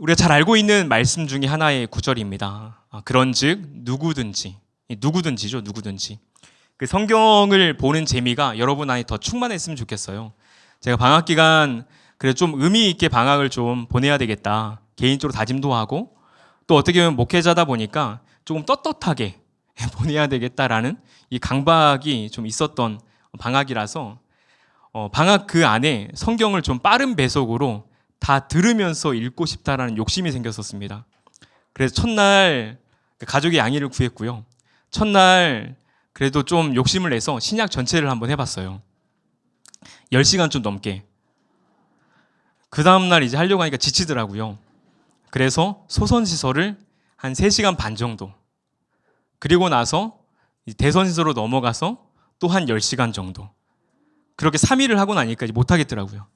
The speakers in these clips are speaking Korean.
우리가 잘 알고 있는 말씀 중에 하나의 구절입니다. 아, 그런즉 누구든지 이 누구든지죠, 누구든지. 그 성경을 보는 재미가 여러분 안에 더 충만했으면 좋겠어요. 제가 방학 기간 그래 좀 의미 있게 방학을 좀 보내야 되겠다. 개인적으로 다짐도 하고 또 어떻게 보면 목회자다 보니까 조금 떳떳하게 보내야 되겠다라는 이 강박이 좀 있었던 방학이라서 어, 방학 그 안에 성경을 좀 빠른 배속으로 다 들으면서 읽고 싶다라는 욕심이 생겼었습니다. 그래서 첫날 그 가족의 양해를 구했고요. 첫날 그래도 좀 욕심을 내서 신약 전체를 한번 해봤어요. 10시간 좀 넘게. 그 다음날 이제 하려고 하니까 지치더라고요. 그래서 소선시설을 한 3시간 반 정도. 그리고 나서 대선시설로 넘어가서 또 한 10시간 정도. 그렇게 3일을 하고 나니까 이제 못하겠더라고요.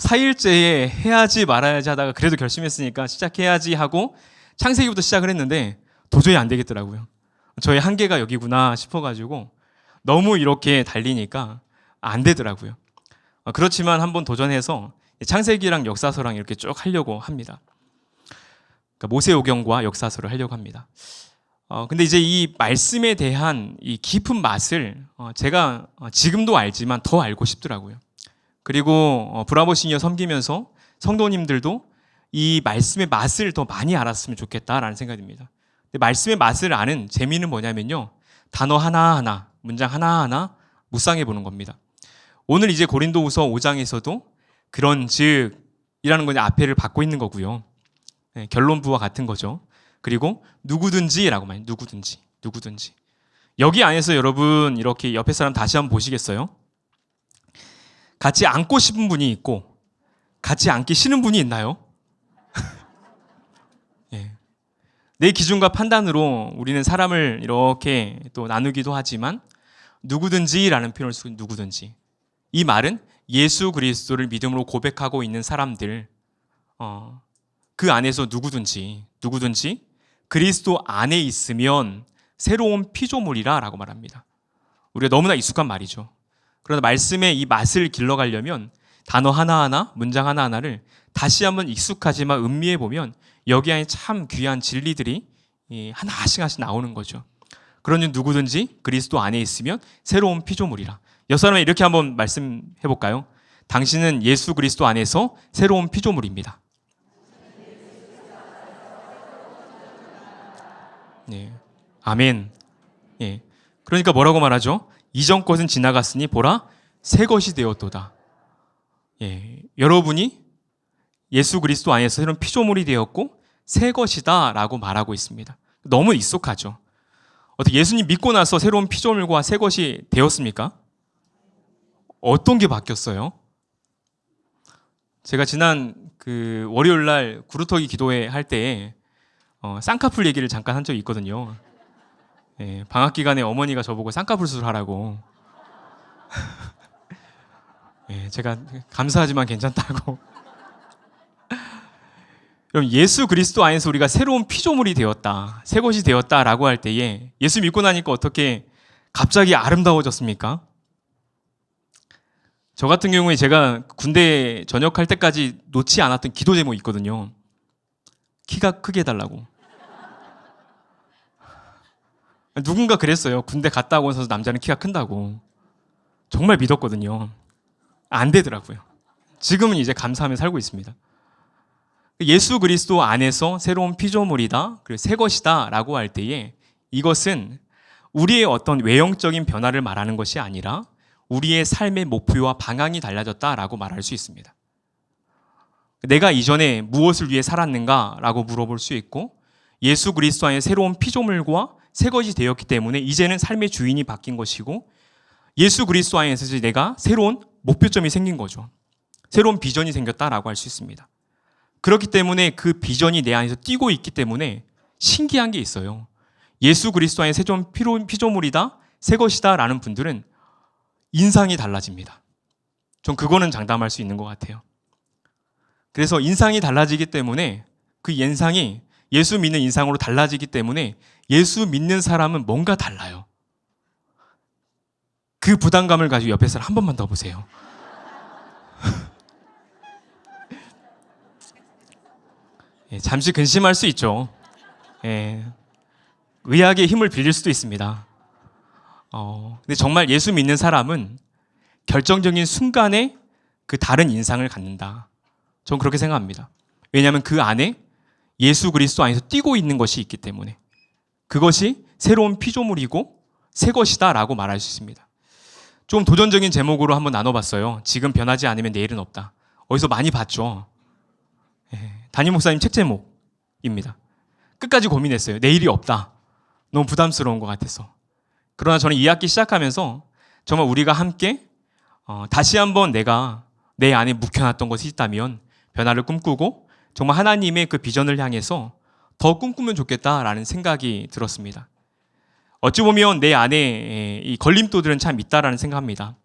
4일째에 해야지 말아야지 하다가 그래도 결심했으니까 시작해야지 하고 창세기부터 시작을 했는데 도저히 안 되겠더라고요. 저의 한계가 여기구나 싶어가지고 너무 이렇게 달리니까 안 되더라고요. 어, 그렇지만 한번 도전해서 창세기랑 역사서랑 이렇게 쭉 하려고 합니다. 그러니까 모세오경과 역사서를 하려고 합니다. 어, 근데 이제 이 말씀에 대한 이 깊은 맛을 어, 제가 어, 지금도 알지만 더 알고 싶더라고요. 그리고 어, 브라보 시니어 섬기면서 성도님들도 이 말씀의 맛을 더 많이 알았으면 좋겠다라는 생각입니다. 근데 말씀의 맛을 아는 재미는 뭐냐면요. 단어 하나하나, 문장 하나하나 묵상해 보는 겁니다. 오늘 이제 고린도후서 5장에서도 그런 즉이라는 건 앞에를 받고 있는 거고요. 네, 결론부와 같은 거죠. 그리고 누구든지라고 말해요. 누구든지, 누구든지. 여기 안에서 여러분 이렇게 옆에 사람 다시 한번 보시겠어요? 같이 앉고 싶은 분이 있고 같이 앉기 싫은 분이 있나요? 예. 내 기준과 판단으로 우리는 사람을 이렇게 또 나누기도 하지만 누구든지라는 표현을 쓰고 누구든지 이 말은 예수 그리스도를 믿음으로 고백하고 있는 사람들 어, 그 안에서 누구든지 누구든지 그리스도 안에 있으면 새로운 피조물이라라고 말합니다. 우리가 너무나 익숙한 말이죠. 그러나 말씀의 이 맛을 길러가려면 단어 하나하나, 문장 하나하나를 다시 한번 익숙하지만 음미해 보면 여기 안에 참 귀한 진리들이 하나씩 하나씩 나오는 거죠. 그러니 누구든지 그리스도 안에 있으면 새로운 피조물이라. 여사람에 이렇게 한번 말씀해 볼까요? 당신은 예수 그리스도 안에서 새로운 피조물입니다. 네. 아멘. 예. 그러니까 뭐라고 말하죠? 이전 것은 지나갔으니 보라 새 것이 되었도다. 예. 여러분이 예수 그리스도 안에서 새로운 피조물이 되었고 새 것이다라고 말하고 있습니다. 너무 익숙하죠. 어떻게 예수님 믿고 나서 새로운 피조물과 새 것이 되었습니까? 어떤 게 바뀌었어요? 제가 지난 그 월요일 날 구루터기 기도회 할 때에 어, 쌍꺼풀 얘기를 잠깐 한 적이 있거든요. 예, 방학 기간에 어머니가 저보고 쌍꺼풀 수술하라고. 예, 제가 감사하지만 괜찮다고. 그럼 예수 그리스도 안에서 우리가 새로운 피조물이 되었다, 새 것이 되었다라고 할 때에 예수 믿고 나니까 어떻게 갑자기 아름다워졌습니까? 저 같은 경우에 제가 군대 전역할 때까지 놓지 않았던 기도 제목이 있거든요. 키가 크게 해달라고. 누군가 그랬어요. 군대 갔다 오고 서 남자는 키가 큰다고. 정말 믿었거든요. 안 되더라고요. 지금은 이제 감사하며 살고 있습니다. 예수 그리스도 안에서 새로운 피조물이다, 그리고 새 것이다 라고 할 때에 이것은 우리의 어떤 외형적인 변화를 말하는 것이 아니라 우리의 삶의 목표와 방향이 달라졌다 라고 말할 수 있습니다. 내가 이전에 무엇을 위해 살았는가 라고 물어볼 수 있고 예수 그리스도 안에 새로운 피조물과 새 것이 되었기 때문에 이제는 삶의 주인이 바뀐 것이고 예수 그리스도 안에서 내가 새로운 목표점이 생긴 거죠. 새로운 비전이 생겼다라고 할 수 있습니다. 그렇기 때문에 그 비전이 내 안에서 뛰고 있기 때문에 신기한 게 있어요. 예수 그리스도 안에 새로운 피조물이다, 새 것이다라는 분들은 인상이 달라집니다. 전 그거는 장담할 수 있는 것 같아요. 그래서 인상이 달라지기 때문에 그 인상이 예수 믿는 인상으로 달라지기 때문에 예수 믿는 사람은 뭔가 달라요. 그 부담감을 가지고 옆에 사람 한 번만 더 보세요. 예, 잠시 근심할 수 있죠. 예, 의학의 힘을 빌릴 수도 있습니다. 어, 근데 정말 예수 믿는 사람은 결정적인 순간에 그 다른 인상을 갖는다. 저는 그렇게 생각합니다. 왜냐하면 그 안에 예수 그리스도 안에서 뛰고 있는 것이 있기 때문에 그것이 새로운 피조물이고 새 것이다라고 말할 수 있습니다. 좀 도전적인 제목으로 한번 나눠봤어요. 지금 변하지 않으면 내일은 없다. 어디서 많이 봤죠. 예, 담임 목사님 책 제목입니다. 끝까지 고민했어요. 내일이 없다. 너무 부담스러운 것 같아서. 그러나 저는 이 학기 시작하면서 정말 우리가 함께 어, 다시 한번 내가 내 안에 묵혀놨던 것이 있다면 변화를 꿈꾸고 정말 하나님의 그 비전을 향해서 더 꿈꾸면 좋겠다라는 생각이 들었습니다. 어찌 보면 내 안에 이 걸림돌들은 참 있다라는 생각합니다.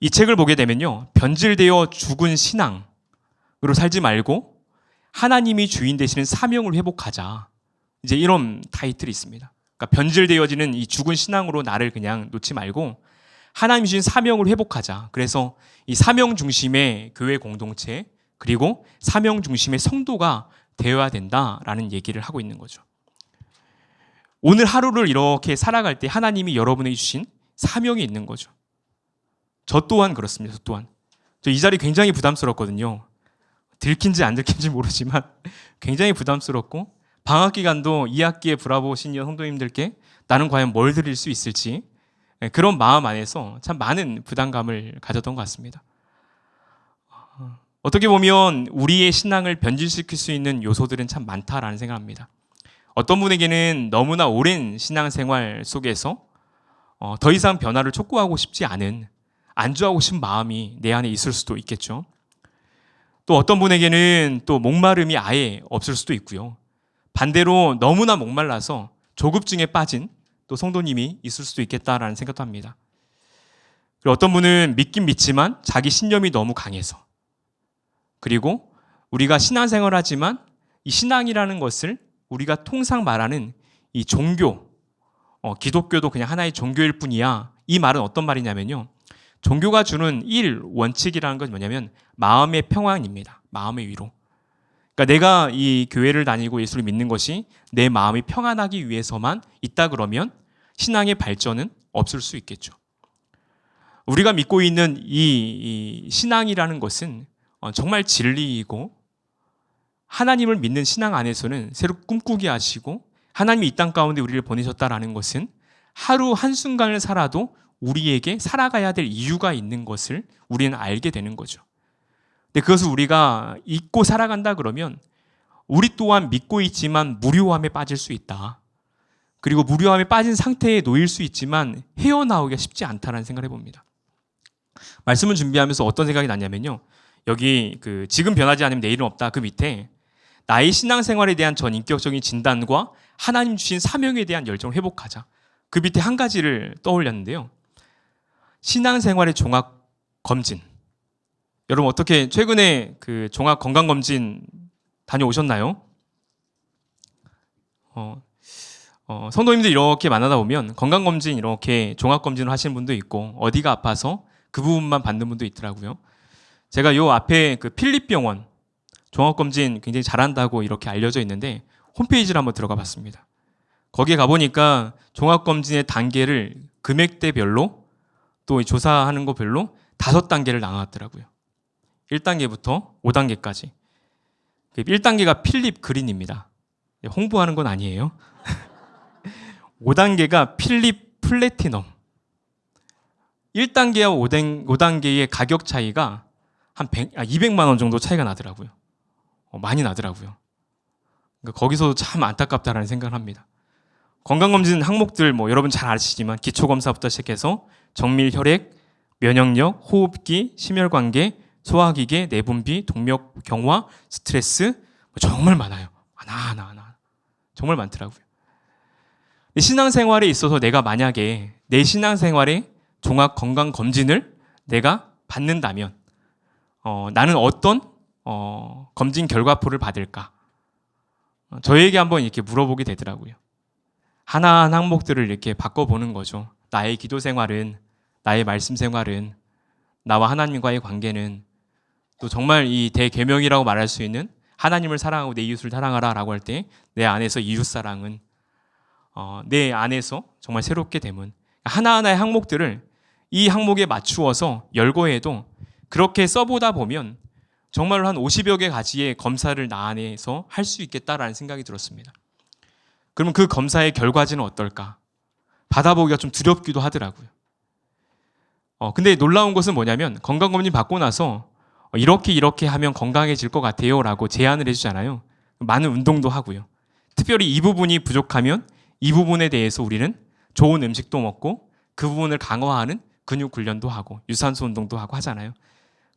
이 책을 보게 되면요. 변질되어 죽은 신앙으로 살지 말고 하나님이 주인 되시는 사명을 회복하자. 이제 이런 타이틀이 있습니다. 그러니까 변질되어지는 이 죽은 신앙으로 나를 그냥 놓지 말고 하나님 주신 사명을 회복하자. 그래서 이 사명 중심의 교회 공동체 그리고 사명 중심의 성도가 되어야 된다라는 얘기를 하고 있는 거죠. 오늘 하루를 이렇게 살아갈 때 하나님이 여러분에게 주신 사명이 있는 거죠. 저 또한 그렇습니다. 저 또한. 저 이 자리 굉장히 부담스럽거든요. 들킨지 안 들킨지 모르지만 굉장히 부담스럽고 방학 기간도 2학기에 브라보 시니어 성도님들께 나는 과연 뭘 드릴 수 있을지 네, 그런 마음 안에서 참 많은 부담감을 가졌던 것 같습니다. 어떻게 보면 우리의 신앙을 변질시킬 수 있는 요소들은 참 많다라는 생각합니다. 어떤 분에게는 너무나 오랜 신앙생활 속에서 어, 더 이상 변화를 촉구하고 싶지 않은 안주하고 싶은 마음이 내 안에 있을 수도 있겠죠. 또 어떤 분에게는 또 목마름이 아예 없을 수도 있고요. 반대로 너무나 목말라서 조급증에 빠진 또 성도님이 있을 수도 있겠다라는 생각도 합니다. 그리고 어떤 분은 믿긴 믿지만 자기 신념이 너무 강해서 그리고 우리가 신앙생활 하지만 이 신앙이라는 것을 우리가 통상 말하는 이 종교, 어, 기독교도 그냥 하나의 종교일 뿐이야. 이 말은 어떤 말이냐면요. 종교가 주는 일 원칙이라는 건 뭐냐면 마음의 평안입니다. 마음의 위로. 그러니까 내가 이 교회를 다니고 예수를 믿는 것이 내 마음이 평안하기 위해서만 있다 그러면 신앙의 발전은 없을 수 있겠죠. 우리가 믿고 있는 이, 이 신앙이라는 것은 어, 정말 진리이고 하나님을 믿는 신앙 안에서는 새로 꿈꾸게 하시고 하나님이 이 땅 가운데 우리를 보내셨다라는 것은 하루 한순간을 살아도 우리에게 살아가야 될 이유가 있는 것을 우리는 알게 되는 거죠. 근데 그것을 우리가 잊고 살아간다 그러면 우리 또한 믿고 있지만 무료함에 빠질 수 있다. 그리고 무료함에 빠진 상태에 놓일 수 있지만 헤어나오기가 쉽지 않다는 생각을 해봅니다. 말씀을 준비하면서 어떤 생각이 났냐면요. 여기 그 지금 변하지 않으면 내일은 없다 그 밑에 나의 신앙생활에 대한 전 인격적인 진단과 하나님 주신 사명에 대한 열정을 회복하자. 그 밑에 한 가지를 떠올렸는데요. 신앙생활의 종합 검진. 여러분 어떻게 최근에 그 종합 건강 검진 다녀오셨나요? 어, 어, 성도님들 이렇게 만나다 보면 건강 검진 이렇게 종합 검진을 하시는 분도 있고 어디가 아파서 그 부분만 받는 분도 있더라고요. 제가 요 앞에 그 필립병원 종합검진 굉장히 잘한다고 이렇게 알려져 있는데 홈페이지를 한번 들어가 봤습니다. 거기에 가보니까 종합검진의 단계를 금액대별로 또 조사하는 거 별로 다섯 단계를 나눴더라고요. 1단계부터 5단계까지. 1단계가 필립 그린입니다. 홍보하는 건 아니에요. 5단계가 필립 플래티넘. 1단계와 5단계의 가격 차이가 한 100, 아, 200만 원 정도 차이가 나더라고요. 어, 많이 나더라고요. 그러니까 거기서 참 안타깝다라는 생각을 합니다. 건강검진 항목들 뭐 여러분 잘 아시지만 기초검사부터 시작해서 정밀 혈액, 면역력, 호흡기, 심혈관계, 소화기계, 내분비, 동력 경화, 스트레스 뭐 정말 많아요. 하나 하나 하나 정말 많더라고요. 신앙생활에 있어서 내가 만약에 내 신앙생활에 종합 건강 검진을 내가 받는다면 어, 나는 어떤 어, 검진 결과표를 받을까? 어, 저에게 한번 이렇게 물어보게 되더라고요. 하나한 항목들을 이렇게 바꿔보는 거죠. 나의 기도 생활은, 나의 말씀 생활은, 나와 하나님과의 관계는, 또 정말 이 대계명이라고 말할 수 있는 하나님을 사랑하고 내 이웃을 사랑하라라고 할 때 내 안에서 이웃 사랑은 어, 내 안에서 정말 새롭게 되면 하나하나의 항목들을 이 항목에 맞추어서 열거해도 그렇게 써보다 보면 정말로 한 50여 개 가지의 검사를 나 안에서 할 수 있겠다라는 생각이 들었습니다. 그러면 그 검사의 결과지는 어떨까? 받아보기가 좀 두렵기도 하더라고요. 어, 근데 놀라운 것은 뭐냐면 건강검진 받고 나서 어, 이렇게 이렇게 하면 건강해질 것 같아요 라고 제안을 해주잖아요. 많은 운동도 하고요. 특별히 이 부분이 부족하면 이 부분에 대해서 우리는 좋은 음식도 먹고 그 부분을 강화하는 근육 훈련도 하고 유산소 운동도 하고 하잖아요.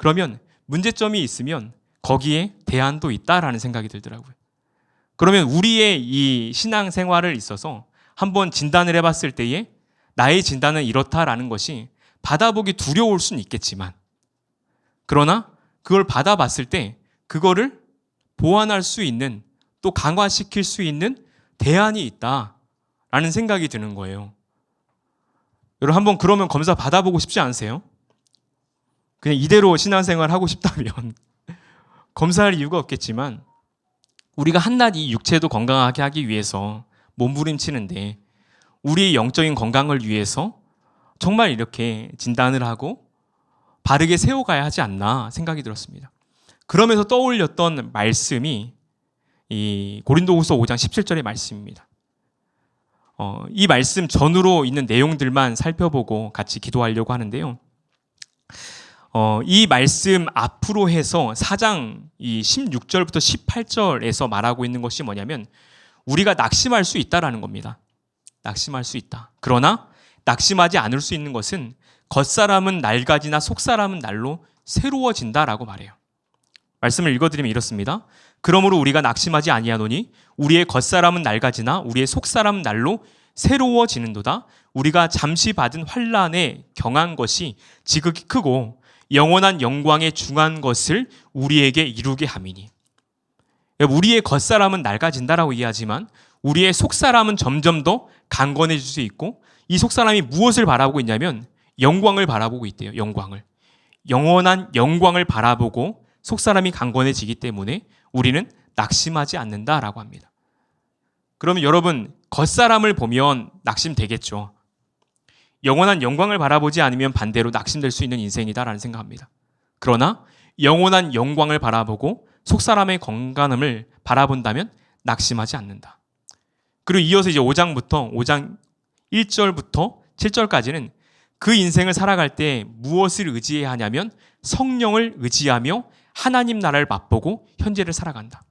그러면 문제점이 있으면 거기에 대안도 있다라는 생각이 들더라고요. 그러면 우리의 이 신앙 생활을 있어서 한번 진단을 해봤을 때에 나의 진단은 이렇다라는 것이 받아보기 두려울 수는 있겠지만 그러나 그걸 받아봤을 때 그거를 보완할 수 있는 또 강화시킬 수 있는 대안이 있다라는 생각이 드는 거예요. 여러분 한번 그러면 검사 받아보고 싶지 않으세요? 그냥 이대로 신앙생활 하고 싶다면 검사할 이유가 없겠지만 우리가 한낱 이 육체도 건강하게 하기 위해서 몸부림치는데 우리의 영적인 건강을 위해서 정말 이렇게 진단을 하고 바르게 세워가야 하지 않나 생각이 들었습니다. 그러면서 떠올렸던 말씀이 이 고린도후서 5장 17절의 말씀입니다. 어, 이 말씀 전후로 있는 내용들만 살펴보고 같이 기도하려고 하는데요. 어, 이 말씀 앞으로 해서 4장 이 16절부터 18절에서 말하고 있는 것이 뭐냐면 우리가 낙심할 수 있다라는 겁니다. 낙심할 수 있다. 그러나 낙심하지 않을 수 있는 것은 겉사람은 낡아지나 속사람은 날로 새로워진다라고 말해요. 말씀을 읽어드리면 이렇습니다. 그러므로 우리가 낙심하지 아니하노니 우리의 겉사람은 낡아지나 우리의 속사람은 날로 새로워지는도다. 우리가 잠시 받은 환란에 경한 것이 지극히 크고 영원한 영광에 중한 것을 우리에게 이루게 함이니. 우리의 겉사람은 낡아진다라고 이해하지만 우리의 속사람은 점점 더 강건해질 수 있고 이 속사람이 무엇을 바라보고 있냐면 영광을 바라보고 있대요. 영광을. 영원한 영광을 바라보고 속사람이 강건해지기 때문에 우리는 낙심하지 않는다라고 합니다. 그러면 여러분 겉사람을 보면 낙심되겠죠. 영원한 영광을 바라보지 않으면 반대로 낙심될 수 있는 인생이다라는 생각합니다. 그러나 영원한 영광을 바라보고 속사람의 건강함을 바라본다면 낙심하지 않는다. 그리고 이어서 이제 5장부터 5장 1절부터 7절까지는 그 인생을 살아갈 때 무엇을 의지해야 하냐면 성령을 의지하며 하나님 나라를 맛보고 현재를 살아간다.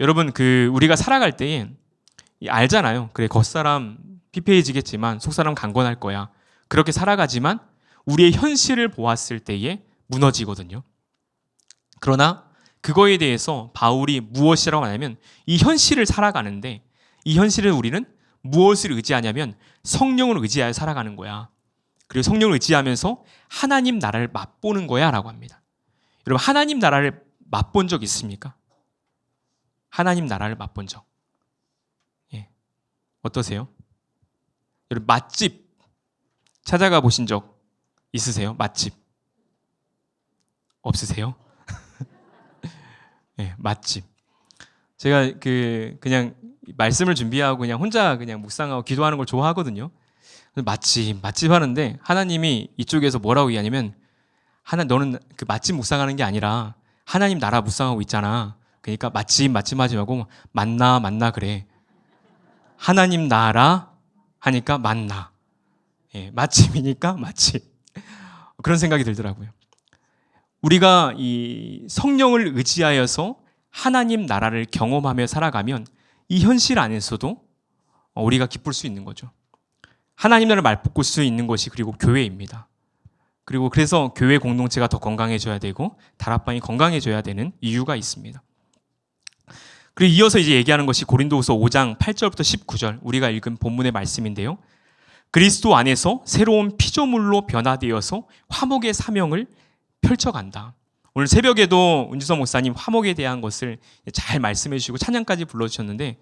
여러분 그 우리가 살아갈 때에 알잖아요. 그래 겉사람 피폐해지겠지만 속사람 강건할 거야. 그렇게 살아가지만 우리의 현실을 보았을 때에 무너지거든요. 그러나 그거에 대해서 바울이 무엇이라고 하냐면 이 현실을 살아가는데 이 현실을 우리는 무엇을 의지하냐면 성령을 의지하여 살아가는 거야. 그리고 성령을 의지하면서 하나님 나라를 맛보는 거야 라고 합니다. 여러분 하나님 나라를 맛본 적 있습니까? 하나님 나라를 맛본 적. 예. 어떠세요? 여러분 맛집 찾아가 보신 적 있으세요? 맛집 없으세요? 예, 맛집. 제가 그 그냥 말씀을 준비하고 그냥 혼자 그냥 묵상하고 기도하는 걸 좋아하거든요. 맛집 맛집 하는데 하나님이 이쪽에서 뭐라고 얘기하냐면 하나 너는 그 맛집 묵상하는 게 아니라 하나님 나라 묵상하고 있잖아. 그러니까 맛집 맛집 하지 말고 만나 만나 그래. 하나님 나라 하니까 만나. 예, 맛집이니까 맛집. 그런 생각이 들더라고요. 우리가 이 성령을 의지하여서 하나님 나라를 경험하며 살아가면 이 현실 안에서도 우리가 기쁠 수 있는 거죠. 하나님 나라를 말벗을 수 있는 것이 그리고 교회입니다. 그리고 그래서 교회 공동체가 더 건강해져야 되고 다락방이 건강해져야 되는 이유가 있습니다. 그리고 이어서 이제 얘기하는 것이 고린도후서 5장 8절부터 19절 우리가 읽은 본문의 말씀인데요. 그리스도 안에서 새로운 피조물로 변화되어서 화목의 사명을 펼쳐간다. 오늘 새벽에도 은주서 목사님 화목에 대한 것을 잘 말씀해 주시고 찬양까지 불러주셨는데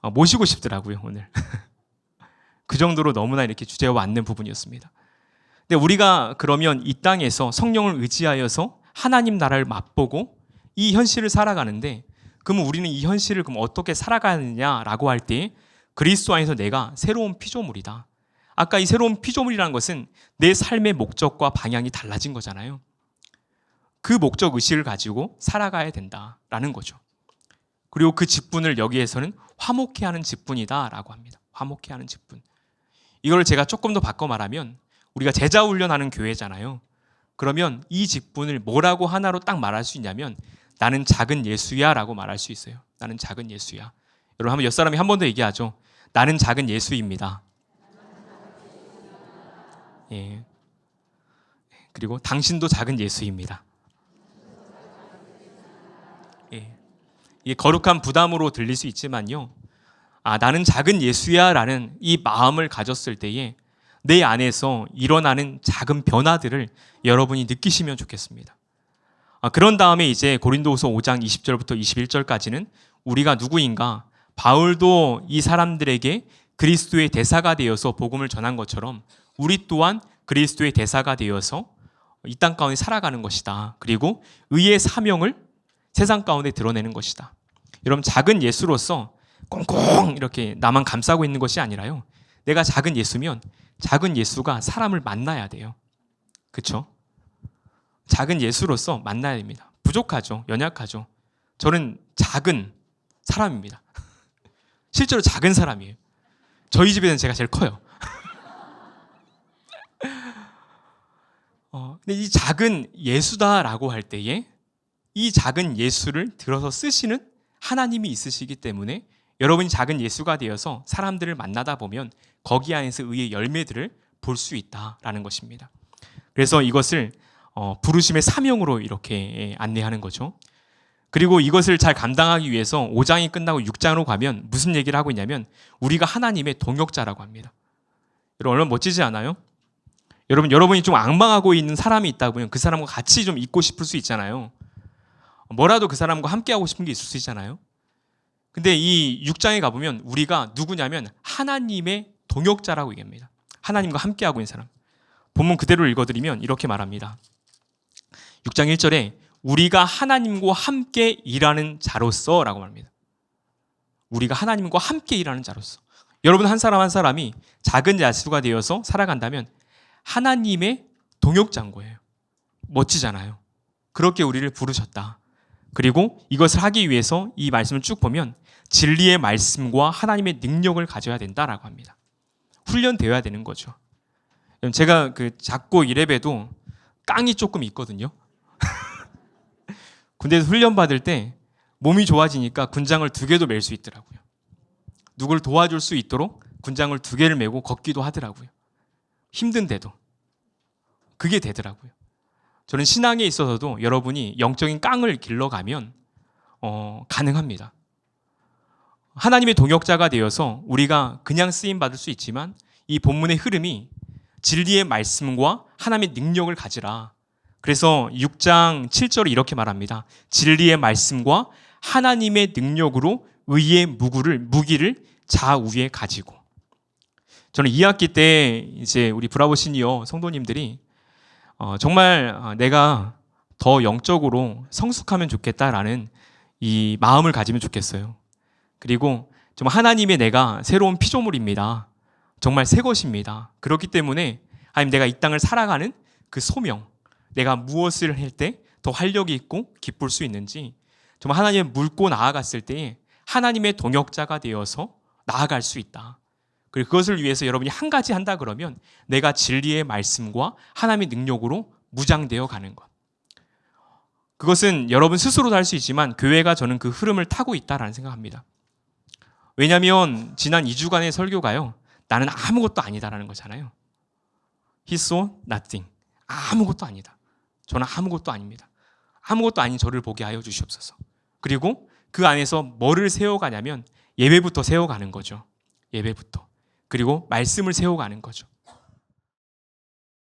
어, 모시고 싶더라고요 오늘. 그 정도로 너무나 이렇게 주제와 맞는 부분이었습니다. 근데 우리가 그러면 이 땅에서 성령을 의지하여서 하나님 나라를 맛보고 이 현실을 살아가는데 그러면 우리는 이 현실을 그럼 어떻게 살아가느냐라고 할 때 그리스도 안에서 내가 새로운 피조물이다. 아까 이 새로운 피조물이라는 것은 내 삶의 목적과 방향이 달라진 거잖아요. 그 목적 의식을 가지고 살아가야 된다라는 거죠. 그리고 그 직분을 여기에서는 화목해 하는 직분이다라고 합니다. 화목해 하는 직분. 이걸 제가 조금 더 바꿔 말하면 우리가 제자 훈련하는 교회잖아요. 그러면 이 직분을 뭐라고 하나로 딱 말할 수 있냐면 나는 작은 예수야라고 말할 수 있어요. 나는 작은 예수야. 여러분 한번 옆 사람이 한 번 더 얘기하죠. 나는 작은 예수입니다. 예. 그리고 당신도 작은 예수입니다. 예. 이게 거룩한 부담으로 들릴 수 있지만요. 아, 나는 작은 예수야라는 이 마음을 가졌을 때에 내 안에서 일어나는 작은 변화들을 여러분이 느끼시면 좋겠습니다. 아, 그런 다음에 이제 고린도후서 5장 20절부터 21절까지는 우리가 누구인가 바울도 이 사람들에게 그리스도의 대사가 되어서 복음을 전한 것처럼 우리 또한 그리스도의 대사가 되어서 이 땅 가운데 살아가는 것이다. 그리고 의의 사명을 세상 가운데 드러내는 것이다. 여러분 작은 예수로서 꽁꽁 이렇게 나만 감싸고 있는 것이 아니라요. 내가 작은 예수면 작은 예수가 사람을 만나야 돼요. 그렇죠? 작은 예수로서 만나야 됩니다. 부족하죠. 연약하죠. 저는 작은 사람입니다. 실제로 작은 사람이에요. 저희 집에는 제가 제일 커요. 어, 근데 이 작은 예수다라고 할 때에 이 작은 예수를 들어서 쓰시는 하나님이 있으시기 때문에 여러분이 작은 예수가 되어서 사람들을 만나다 보면 거기 안에서 의의 열매들을 볼 수 있다라는 것입니다. 그래서 이것을 어, 부르심의 사명으로 이렇게 안내하는 거죠. 그리고 이것을 잘 감당하기 위해서 5장이 끝나고 6장으로 가면 무슨 얘기를 하고 있냐면 우리가 하나님의 동역자라고 합니다. 여러분 얼마나 멋지지 않아요? 여러분 여러분이 좀 앙망하고 있는 사람이 있다 보면 그 사람과 같이 좀 있고 싶을 수 있잖아요. 뭐라도 그 사람과 함께 하고 싶은 게 있을 수 있잖아요. 근데 이 6장에 가보면 우리가 누구냐면 하나님의 동역자라고 얘기합니다. 하나님과 함께 하고 있는 사람. 본문 그대로 읽어드리면 이렇게 말합니다. 6장 1절에 우리가 하나님과 함께 일하는 자로서 라고 말합니다. 우리가 하나님과 함께 일하는 자로서. 여러분 한 사람 한 사람이 작은 야수가 되어서 살아간다면 하나님의 동역자인 거예요. 멋지잖아요. 그렇게 우리를 부르셨다. 그리고 이것을 하기 위해서 이 말씀을 쭉 보면 진리의 말씀과 하나님의 능력을 가져야 된다라고 합니다. 훈련되어야 되는 거죠. 제가 그 작고 이래봬도 깡이 조금 있거든요. 군대에서 훈련 받을 때 몸이 좋아지니까 군장을 두 개도 멜 수 있더라고요. 누굴 도와줄 수 있도록 군장을 두 개를 메고 걷기도 하더라고요. 힘든데도 그게 되더라고요. 저는 신앙에 있어서도 여러분이 영적인 깡을 길러가면 어, 가능합니다. 하나님의 동역자가 되어서 우리가 그냥 쓰임 받을 수 있지만 이 본문의 흐름이 진리의 말씀과 하나님의 능력을 가지라. 그래서 6장 7절에 이렇게 말합니다. 진리의 말씀과 하나님의 능력으로 의의 무구를 무기를 좌우에 가지고. 저는 2학기 때 이제 우리 브라보 시니어 성도님들이 어, 정말 어, 내가 더 영적으로 성숙하면 좋겠다라는 이 마음을 가지면 좋겠어요. 그리고 좀 하나님의 내가 새로운 피조물입니다. 정말 새 것입니다. 그렇기 때문에 하나님 내가 이 땅을 살아가는 그 소명, 내가 무엇을 할 때 더 활력이 있고 기쁠 수 있는지 정말 하나님을 물고 나아갔을 때에 하나님의 동역자가 되어서 나아갈 수 있다. 그리고 그것을 위해서 여러분이 한 가지 한다 그러면 내가 진리의 말씀과 하나님의 능력으로 무장되어 가는 것. 그것은 여러분 스스로도 할 수 있지만 교회가 저는 그 흐름을 타고 있다라는 생각합니다. 왜냐하면 지난 2주간의 설교가요. 나는 아무것도 아니다라는 거잖아요. He's so nothing. 아무것도 아니다. 저는 아무것도 아닙니다. 아무것도 아닌 저를 보게 하여 주시옵소서. 그리고 그 안에서 뭐를 세워가냐면 예배부터 세워가는 거죠. 예배부터. 그리고 말씀을 세워가는 거죠.